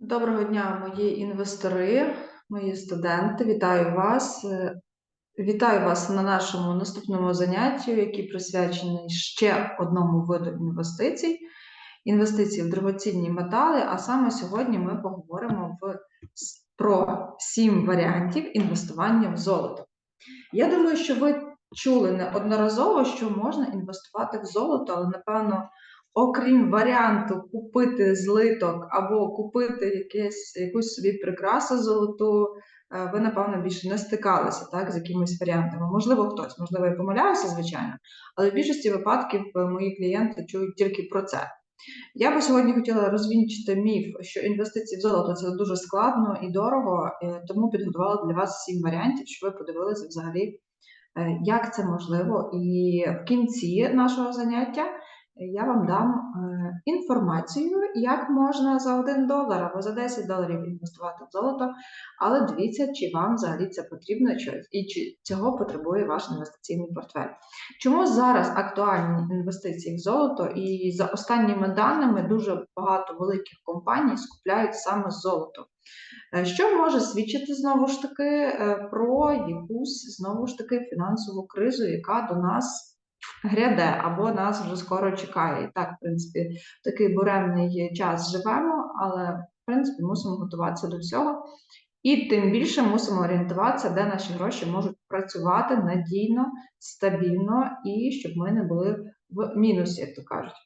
Доброго дня, мої інвестори, мої студенти. Вітаю вас. Е, Вітаю вас на нашому наступному занятті, який присвячений ще одному виду інвестицій. Інвестиції в дорогоцінні метали. А саме сьогодні ми поговоримо в, про сім варіантів інвестування в золото. Я думаю, що ви чули неодноразово, що можна інвестувати в золото, але напевно окрім варіанту купити злиток або купити якесь, якусь собі прикрасу золоту, е, ви, напевно, більше не стикалися так, з якимись варіантами. Можливо, хтось, можливо, я помиляюся, звичайно, але в більшості випадків е, мої клієнти чують тільки про це. Я би сьогодні хотіла розвінчити міф, що інвестиції в золото це дуже складно і дорого, е, тому підготувала для вас сім варіантів, щоб ви подивилися взагалі, як це можливо. І в кінці нашого заняття я вам дам е, інформацію, як можна за 1 долар або за 10 доларів інвестувати в золото, але дивіться, чи вам взагалі це потрібно і чи цього потребує ваш інвестиційний портфель. Чому зараз актуальні інвестиції в золото? І за останніми даними дуже багато великих компаній скупляють саме золото. Е, що може свідчити знову ж таки е, про якусь знову ж таки фінансову кризу, яка до нас гряде або нас вже скоро чекає. І так, в принципі, такий буремний час живемо, але в принципі мусимо готуватися до всього. І тим більше мусимо орієнтуватися, де наші гроші можуть працювати надійно, стабільно і щоб ми не були в мінусі, як то кажуть.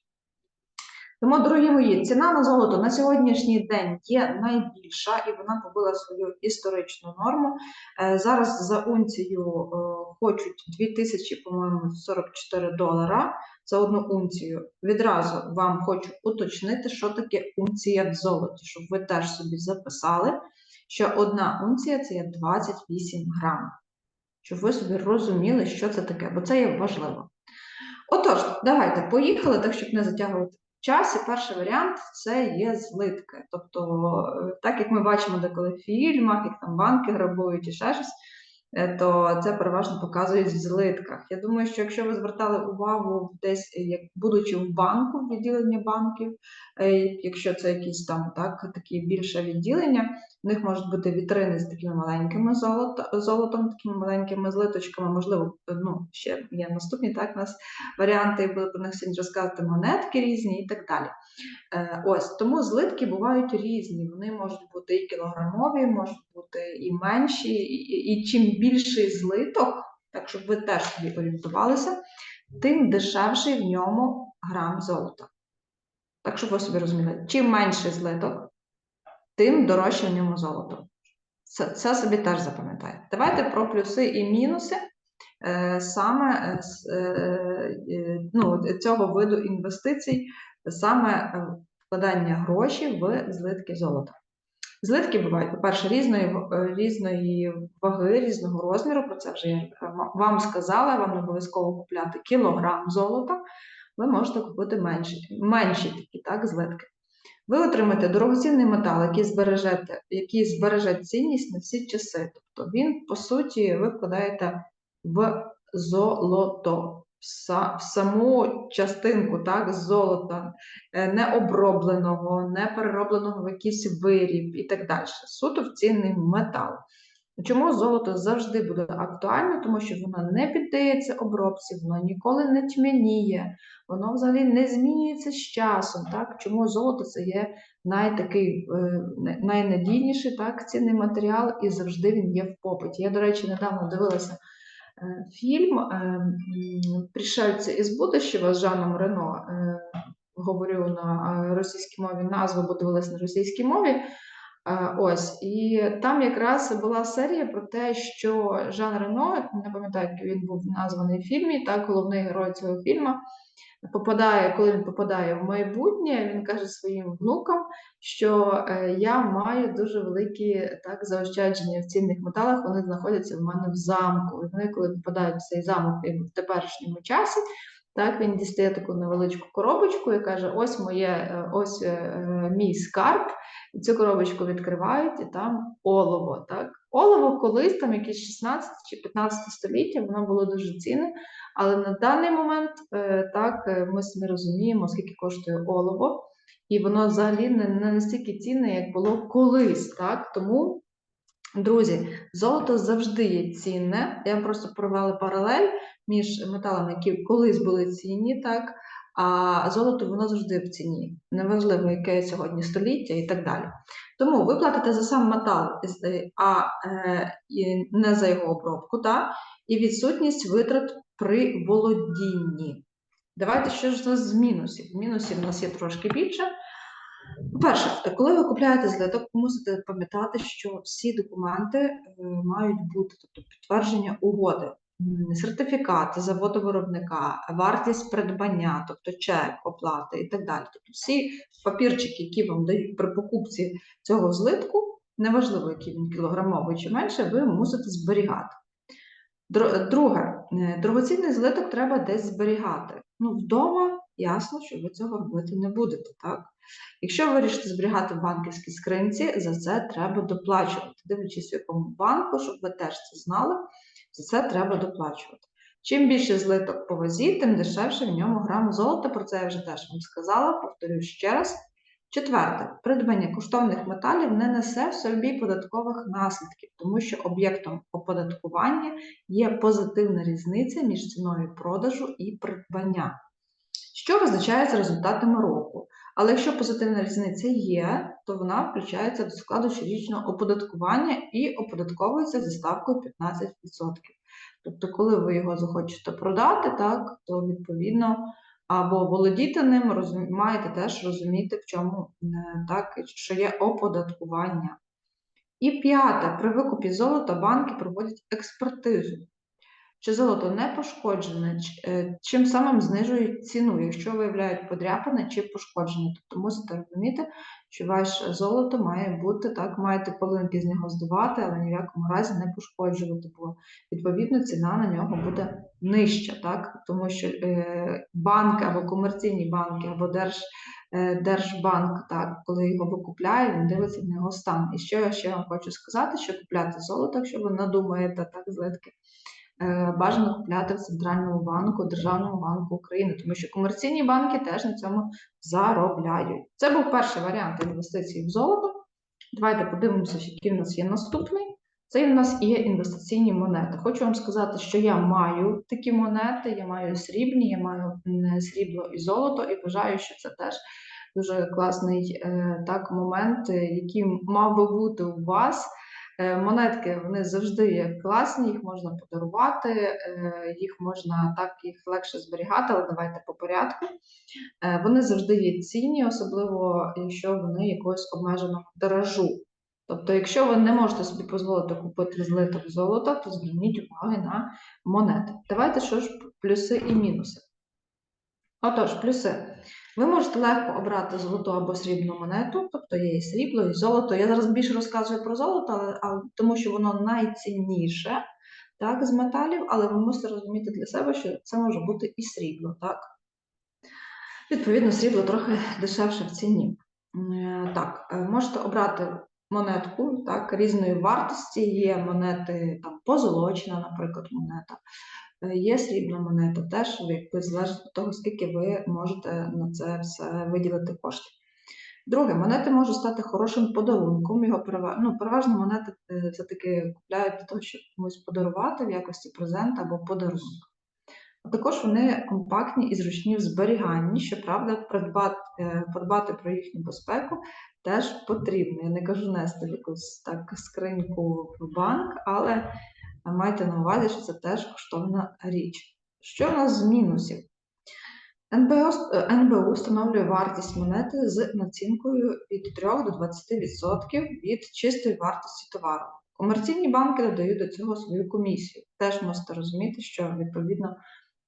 Тому, дорогі мої, ціна на золото на сьогоднішній день є найбільша і вона побила свою історичну норму. Е, зараз за унцію е, хочуть 2000, по-моєму, 44 долара за одну унцію. Відразу вам хочу уточнити, що таке унція в золоті, щоб ви теж собі записали, що одна унція це є 28 грам. Щоб ви собі розуміли, що це таке, бо це є важливо. Отож, давайте поїхали, так щоб не затягувати часі перший варіант це є злитки. Тобто, е, так як ми бачимо деколи в фільмах, як там банки грабують і ще щось, то це переважно показують в злитках. Я думаю, що якщо ви звертали увагу десь, е, як будучи в банку, в відділенні банків, е, якщо це якісь там так, такі більше відділення, в них можуть бути вітрини з такими маленькими золото, золотом, такими маленькими злиточками, можливо, ну, ще є наступні так, у нас варіанти, були про них сьогодні розказати, монетки різні і так далі. Ось Тому злитки бувають різні, вони можуть бути і кілограмові, можуть бути і менші, і, і чим більший злиток, так щоб ви теж собі орієнтувалися, тим дешевший в ньому грам золота. Так, щоб ви собі розуміли, чим менший злиток, тим дорожче в ньому золото. Це, це собі теж запам'ятайте. Давайте про плюси і мінуси е, саме е, е, ну, цього виду інвестицій, саме вкладання грошей в злитки золота. Злитки бувають, по-перше, різної е, різної ваги, різного розміру. Про це вже я вам сказала, вам не обов'язково купляти кілограм золота, ви можете купити менші менші такі так, злитки. Ви отримаєте дорогоцінний метал, який збережете, який збереже цінність на всі часи. Тобто він, по суті, ви вкладаєте в золото в саму частинку так, золота, е, не обробленого, не переробленого в якийсь виріб і так далі. Суто в цінний метал. Чому золото завжди буде актуально? Тому що воно не піддається обробці, воно ніколи не тьмяніє, воно взагалі не змінюється з часом. Так? Чому золото це є найтакий, е, найнадійніший так, цінний матеріал і завжди він є в попиті. Я, до речі, недавно дивилася фільм е, Пришельці із будущего з Жаном Рено. Е, говорю на російській мові назву, бо дивилась на російській мові. Ось, і там якраз була серія про те, що Жан Рено, не пам'ятаю, як він був названий в фільмі, так, головний герой цього фільму, попадає, коли він попадає в майбутнє, він каже своїм внукам, що е, я маю дуже великі так заощадження в цінних металах. Вони знаходяться в мене в замку. І вони, коли попадають в цей замок в теперішньому часі, так він дістає таку невеличку коробочку і каже: Ось моє, е, ось е, мій скарб. І цю коробочку відкривають, і там олово. так? Олово колись, там якісь 16 чи 15 століття, воно було дуже цінне, але на даний момент е, так е, ми самі розуміємо, скільки коштує олово, і воно взагалі не, настільки цінне, як було колись. Так? Тому, друзі, золото завжди є цінне. Я просто провела паралель між металами, які колись були цінні, так, а золото воно завжди в ціні. Неважливо, яке сьогодні століття і так далі. Тому ви платите за сам метал, а е, не за його обробку, так? і відсутність витрат при володінні. Давайте що ж у нас з мінусів? Мінусів у нас є трошки більше. По-перше, коли ви купляєте злиток, мусите пам'ятати, що всі документи е, мають бути, тобто підтвердження угоди, сертифікат заводу-виробника, вартість придбання, тобто чек, оплати і так далі. Тобто всі папірчики, які вам дають при покупці цього злитку, неважливо, який він кілограмовий чи менше, ви мусите зберігати. Друге, е, дорогоцінний злиток треба десь зберігати. Ну, вдома ясно, що ви цього робити не будете, так? Якщо ви вирішите зберігати в банківській скринці, за це треба доплачувати. Дивлячись, в якому банку, щоб ви теж це знали, за це треба доплачувати. Чим більше злиток по вазі, тим дешевше в ньому грам золота. Про це я вже теж вам сказала, повторюю ще раз. Четверте, придбання коштовних металів не несе в собі податкових наслідків, тому що об'єктом оподаткування є позитивна різниця між ціною продажу і придбання, що визначається результатами року. Але якщо позитивна різниця є, то вона включається до складу щорічного оподаткування і оподатковується зі ставкою 15%. Тобто, коли ви його захочете продати, так, то відповідно або володіти ним, розум- маєте теж розуміти, в чому е, так, що є оподаткування. І п'яте, при викупі золота банки проводять експертизу. Чи золото не пошкоджене, е, чим самим знижують ціну, якщо виявляють подряпане чи пошкоджене. Тобто мусите розуміти, що ваше золото має бути так, маєте полинки з нього здувати, але ні в якому разі не пошкоджувати, бо відповідно ціна на нього буде нижча, так? тому що е, банки або комерційні банки, або держ, е, Держбанк, так, коли його викупляє, він дивиться на його стан. І що я ще вам хочу сказати, що купляти золото, якщо ви надумаєте так злитки, бажано купляти в Центральному банку, Державному банку України, тому що комерційні банки теж на цьому заробляють. Це був перший варіант інвестицій в золото. Давайте подивимося, який в нас є наступний. Це в нас є інвестиційні монети. Хочу вам сказати, що я маю такі монети, я маю срібні, я маю срібло і золото, і вважаю, що це теж дуже класний е, так, момент, е, який мав би бути у вас. Е, Монетки вони завжди є класні, їх можна подарувати, е, їх можна так їх легше зберігати, але давайте по порядку. Е, Вони завжди є цінні, особливо якщо вони якогось обмеженого тиражу. Тобто, якщо ви не можете собі дозволити купити злиток золота, то зверніть увагу на монети. Давайте що ж плюси і мінуси. Отож, плюси. Ви можете легко обрати золоту або срібну монету, тобто є і срібло, і золото. Я зараз більше розказую про золото, але, але тому що воно найцінніше так, з металів, але ви мусите розуміти для себе, що це може бути і срібло. Так? Відповідно, срібло трохи дешевше в ціні. Е, Так, е, можете обрати монетку так, різної вартості. Є монети там позолочена, наприклад, монета. Е, Є срібна монета, теж залежить від того, скільки ви можете на це все виділити коштів. Друге, монети можуть стати хорошим подарунком. Його ну, переважно монети е, все-таки купляють для того, щоб комусь подарувати в якості презента або подарунку. А також вони компактні і зручні в зберіганні. Щоправда, придбати, е, подбати про їхню безпеку теж потрібно. Я не кажу нести якусь так скриньку в банк, але майте на увазі, що це теж коштовна річ. Що в нас з мінусів? НБО, е, НБУ встановлює вартість монети з націнкою від 3 до 20% від чистої вартості товару. Комерційні банки додають до цього свою комісію. Теж мусите розуміти, що відповідно,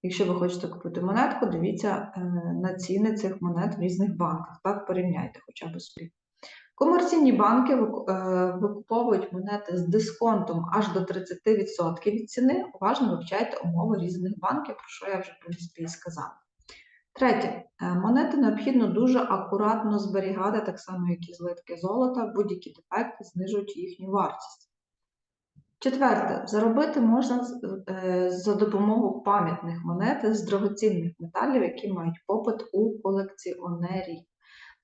якщо ви хочете купити монетку, дивіться е, на ціни цих монет в різних банках. Так порівняйте хоча б собі. Комерційні банки е, викуповують монети з дисконтом аж до 30% від ціни. Уважно вивчайте умови різних банків, про що я вже в принципі сказала. Третє, Е, монети необхідно дуже акуратно зберігати, так само, як і злитки золота, будь-які дефекти знижують їхню вартість. Четверте, заробити можна е, за допомогою пам'ятних монет з дорогоцінних металів, які мають попит у колекціонерів.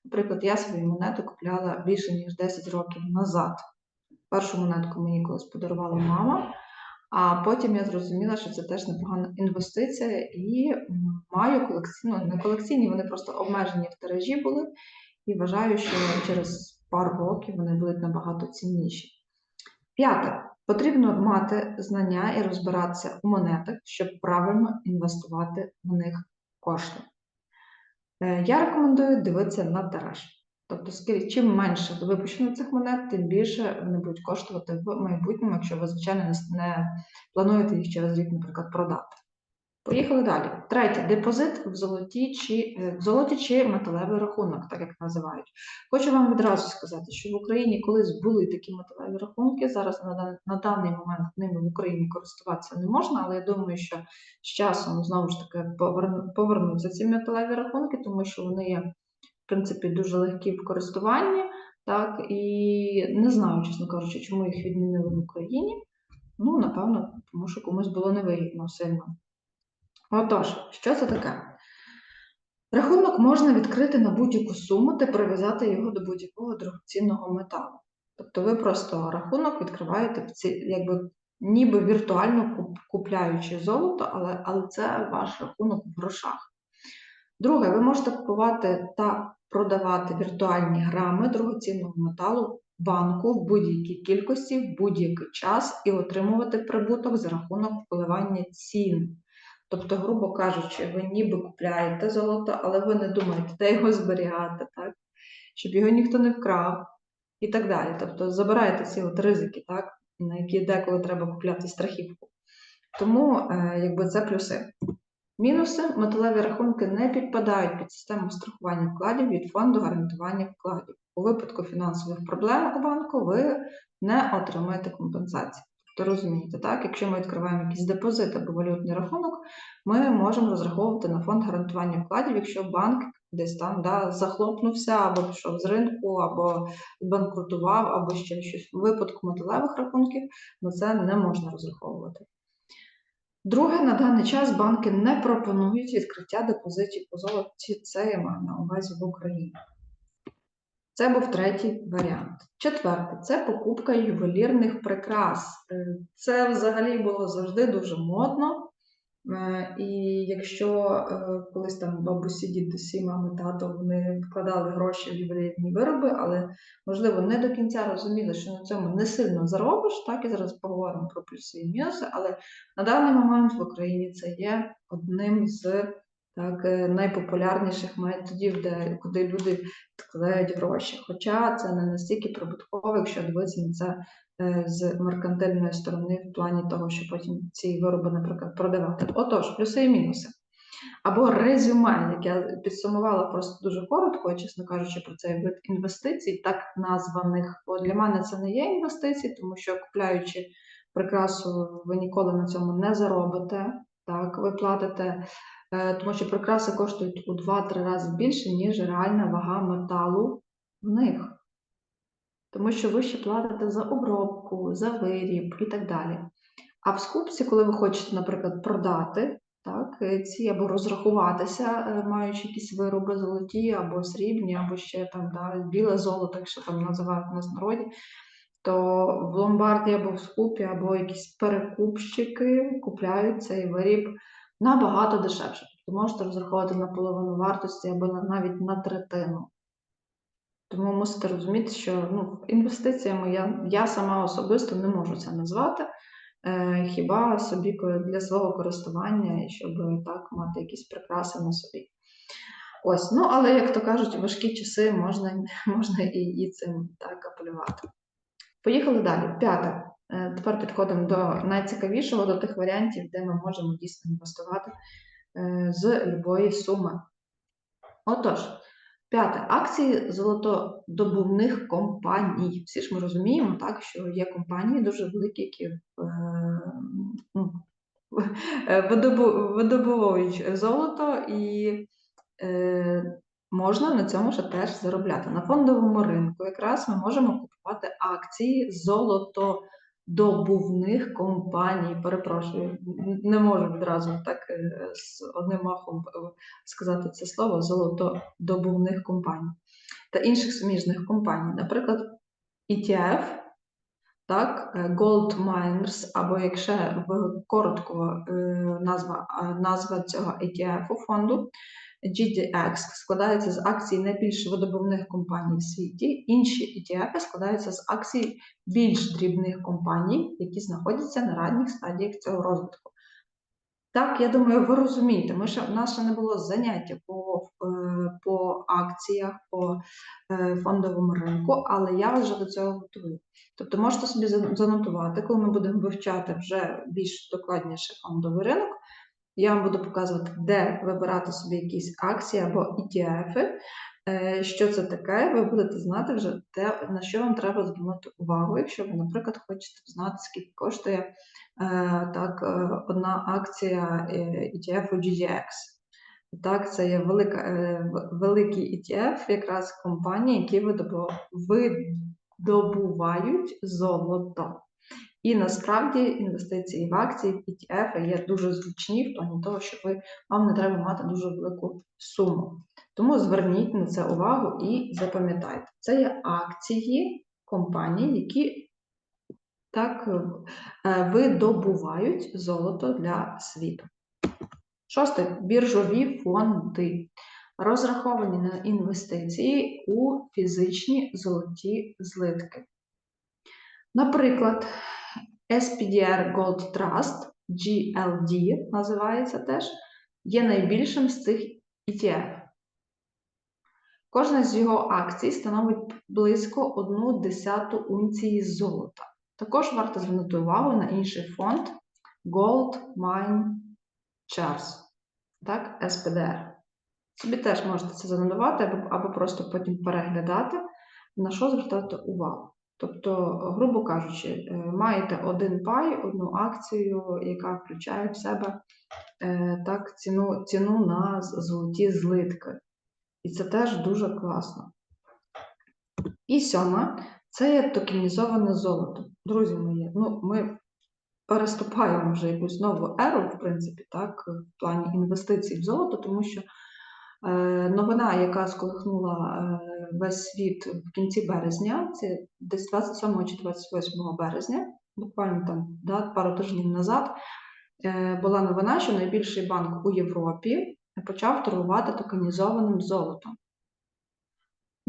Наприклад, я свою монету купляла більше ніж 10 років назад. Першу монетку мені колись подарувала мама, а потім я зрозуміла, що це теж непогана інвестиція і маю колекційну, не колекційні, вони просто обмежені в тиражі були, і вважаю, що через пару років вони будуть набагато цінніші. П'яте. Потрібно мати знання і розбиратися у монетах, щоб правильно інвестувати в них кошти. Е, Я рекомендую дивитися на тираж. Тобто, чим менше випущено цих монет, тим більше вони будуть коштувати в майбутньому, якщо ви, звичайно, не плануєте їх через рік, наприклад, продати. Поїхали далі. Третє депозит в золоті чи е, в золоті чи металевий рахунок, так як називають. Хочу вам відразу сказати, що в Україні колись були такі металеві рахунки. Зараз на, на даний момент ними в Україні користуватися не можна, але я думаю, що з часом знову ж таки поверну- повернуться ці металеві рахунки, тому що вони є в принципі дуже легкі в користуванні. Так і не знаю, чесно кажучи, чому їх відмінили в Україні. Ну, напевно, тому що комусь було невигідно сильно. Отож, що це таке? Рахунок можна відкрити на будь-яку суму та прив'язати його до будь-якого дорогоцінного металу. Тобто ви просто рахунок відкриваєте якби ніби віртуально куп- купляючи золото, але, але це ваш рахунок в грошах. Друге, ви можете купувати та продавати віртуальні грами дорогоцінного металу банку в будь-якій кількості, в будь-який час і отримувати прибуток за рахунок коливання цін. Тобто, грубо кажучи, ви ніби купляєте золото, але ви не думаєте, де його зберігати, так? щоб його ніхто не вкрав і так далі. Тобто забираєте ці от ризики, так? на які деколи треба купляти страхівку. Тому е, якби це плюси. Мінуси металеві рахунки не підпадають під систему страхування вкладів від фонду гарантування вкладів. У випадку фінансових проблем у банку ви не отримаєте компенсації. Тобто розумієте, так? Якщо ми відкриваємо якийсь депозит або валютний рахунок, ми можемо розраховувати на фонд гарантування вкладів, якщо банк десь там да, захлопнувся, або пішов з ринку, або банкрутував, або ще щось. У випадку металевих рахунків на це не можна розраховувати. Друге, на даний час банки не пропонують відкриття депозитів по золоті. Це я на увазі в Україні. Це був третій варіант. Четверте це покупка ювелірних прикрас. Е, Це взагалі було завжди дуже модно. Е, І якщо е, колись там бабусі, дідусі, мами, тато вони вкладали гроші в ювелірні вироби, але можливо не до кінця розуміли, що на цьому не сильно заробиш, так і зараз поговоримо про плюси і мінуси, але на даний момент в Україні це є одним з так, е, найпопулярніших методів, де куди люди вкладають гроші. Хоча це не настільки прибутково, якщо дивитися на це е, з меркантильної сторони, в плані того, що потім ці вироби, наприклад, продавати. Отож, плюси і мінуси. Або резюме, як я підсумувала просто дуже коротко, чесно кажучи, про цей вид інвестицій, так названих. Бо для мене це не є інвестиції, тому що купляючи прикрасу, ви ніколи на цьому не заробите. Так, ви платите, е, тому що прикраси коштують у 2-3 рази більше, ніж реальна вага металу в них. Тому що ви ще платите за обробку, за виріб і так далі. А в скупці, коли ви хочете, наприклад, продати так, е, ці або розрахуватися, е, маючи якісь вироби золоті, або срібні, або ще там да, біле золото, якщо там називають у нас народі, то в ломбарді або в скупі, або якісь перекупщики купляють цей виріб набагато дешевше. Тобто можете розраховувати на половину вартості або навіть на третину. Тому мусите розуміти, що ну, інвестиціями я, я сама особисто не можу це назвати. Е, хіба собі для свого користування, і щоб так мати якісь прикраси на собі. Ось, ну але як то кажуть, важкі часи можна, можна і, і цим так апелювати. Поїхали далі. П'яте. Тепер підходимо до найцікавішого, до тих варіантів, де ми можемо дійсно інвестувати е, з любої суми. Отож, п'яте. Акції золотодобувних компаній. Всі ж ми розуміємо, так, що є компанії дуже великі, які е, ну, видобувають золото і е, можна на цьому ще теж заробляти. На фондовому ринку якраз ми можемо купувати акції видобувних компаній. Перепрошую, не можу відразу так е, з одним махом е, сказати це слово золотодобувних компаній та інших суміжних компаній. Наприклад, ETF, так, е, Gold Miners, або якщо коротко назва, назва цього ETF фонду GDX складається з акцій найбільш видобувних компаній в світі. Інші ETF складаються з акцій більш дрібних компаній, які знаходяться на ранніх стадіях цього розвитку. Так, я думаю, ви розумієте, ми ще, в нас ще не було заняття по, е, по акціях, по е, фондовому ринку, але я вже до цього готую. Тобто можете собі занотувати, коли ми будемо вивчати вже більш докладніше фондовий ринок. Я вам буду показувати, де вибирати собі якісь акції або ETF, е, що це таке. Ви будете знати вже те, на що вам треба звернути увагу, якщо ви, наприклад, хочете знати, скільки коштує е, так, е, одна акція ETF GDX. Так, це є велика, великий ETF, якраз компанії, які видобувають золото. І насправді інвестиції в акції, в ETF є дуже зручні в плані того, що ви, вам не треба мати дуже велику суму. Тому зверніть на це увагу і запам'ятайте. Це є акції компаній, які так е, видобувають золото для світу. Шосте біржові фонди розраховані на інвестиції у фізичні золоті злитки. Наприклад, SPDR Gold Trust, GLD називається теж, є найбільшим з цих ETF. Кожна з його акцій становить близько 1 десяту унції золота. Також варто звернути увагу на інший фонд Gold Mine Shares, так, SPDR. Собі теж можете це занотувати або, просто потім переглядати, на що звертати увагу. Тобто, грубо кажучи, е, маєте один пай, одну акцію, яка включає в себе е, так, ціну, ціну на золоті злитки. І це теж дуже класно. І сьома це є токенізоване золото. Друзі мої, ну ми переступаємо вже якусь нову еру, в принципі, так, в плані інвестицій в золото, тому що новина, яка сколихнула е, весь світ в кінці березня, це десь 27 чи 28 березня, буквально там да, пару тижнів назад, е, була новина, що найбільший банк у Європі почав торгувати токенізованим золотом.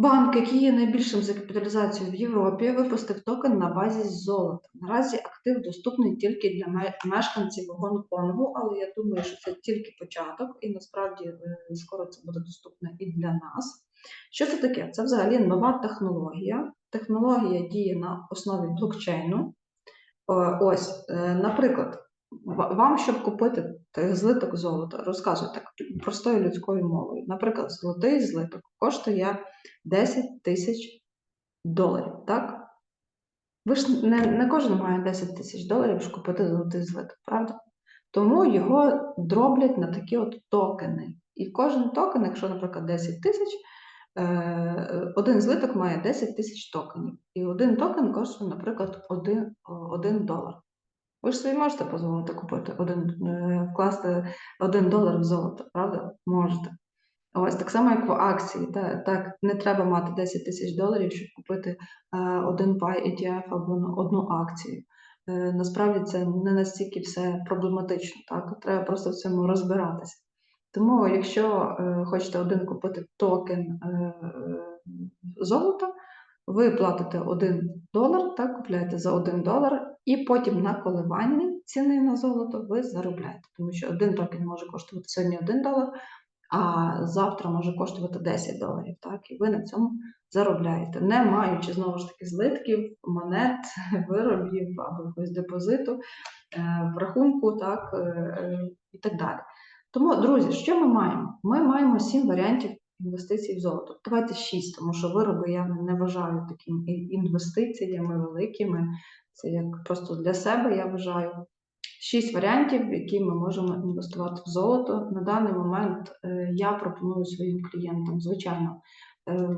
Банк, який є найбільшим за капіталізацією в Європі, випустив токен на базі золота. Наразі актив доступний тільки для мешканців Гонконгу, але я думаю, що це тільки початок, і насправді е, скоро це буде доступно і для нас. Що це таке? Це взагалі нова технологія. Технологія діє на основі блокчейну. Е, Ось, е, наприклад, вам, щоб купити злиток золота, розказую так простою людською мовою. Наприклад, золотий злиток коштує 10 тисяч доларів, так? Ви ж не, не кожен має 10 тисяч доларів, щоб купити золотий злиток, правда? Тому його дроблять на такі от токени. І кожен токен, якщо, наприклад, 10 тисяч, е, один злиток має 10 тисяч токенів. І один токен коштує, наприклад, 1, 1 долар. Ви ж собі можете дозволити купити один, е, вкласти 1 долар в золото, правда? Можете. Ось так само, як в акції. Та, так, не треба мати 10 тисяч доларів, щоб купити е, один пай ETF або одну акцію. Е, насправді це не настільки все проблематично, так? Треба просто в цьому розбиратися. Тому, якщо хочете один купити токен золота, ви платите 1 долар, так, купляєте за 1 долар, і потім на коливанні ціни на золото ви заробляєте. Тому що один токен може коштувати сьогодні 1 долар, а завтра може коштувати 10 доларів. Так, і ви на цьому заробляєте, не маючи знову ж таки злитків, монет, виробів або якогось депозиту, е, в рахунку, так, е, е, і так далі. Тому, друзі, що ми маємо? Ми маємо сім варіантів інвестицій в золото. Давайте шість, тому що вироби я не вважаю такими інвестиціями великими. Це як просто для себе я вважаю. Шість варіантів, в які ми можемо інвестувати в золото. На даний момент е, я пропоную своїм клієнтам, звичайно, е,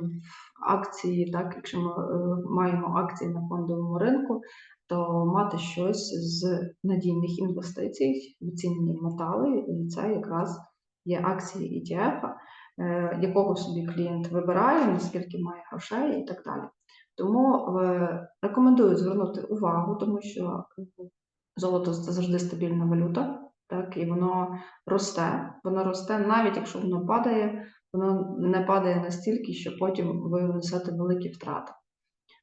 акції, так, якщо ми е, маємо акції на фондовому ринку, то мати щось з надійних інвестицій в цінні метали, і це якраз є акції ETF, якого собі клієнт вибирає, наскільки має грошей і так далі. Тому е, рекомендую звернути увагу, тому що золото це завжди стабільна валюта, так, і воно росте. Воно росте, навіть якщо воно падає, воно не падає настільки, що потім ви несете великі втрати.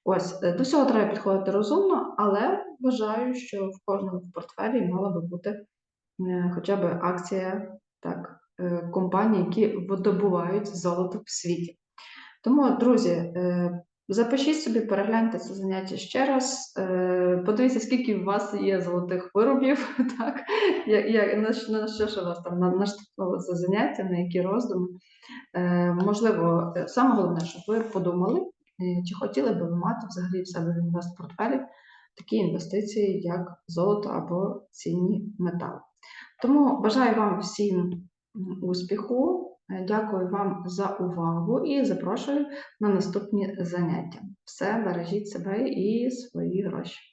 Ось е, до цього треба підходити розумно, але вважаю, що в кожному портфелі мала би бути е, хоча б акція так, е, компаній, які видобувають золото в світі. Тому, друзі, е, запишіть собі, перегляньте це заняття ще раз. е, Подивіться, скільки у вас є золотих виробів, так? Я, я, на, що- ж вас там на- наштовхнуло це заняття, на які роздуми. Е, Можливо, е, саме головне, щоб ви подумали, е, чи хотіли би ви мати взагалі в себе в інвестпортфелі такі інвестиції, як золото або цінні метали. Тому бажаю вам всім успіху. Е, Дякую вам за увагу і запрошую на наступні заняття. Все, бережіть себе і свої гроші.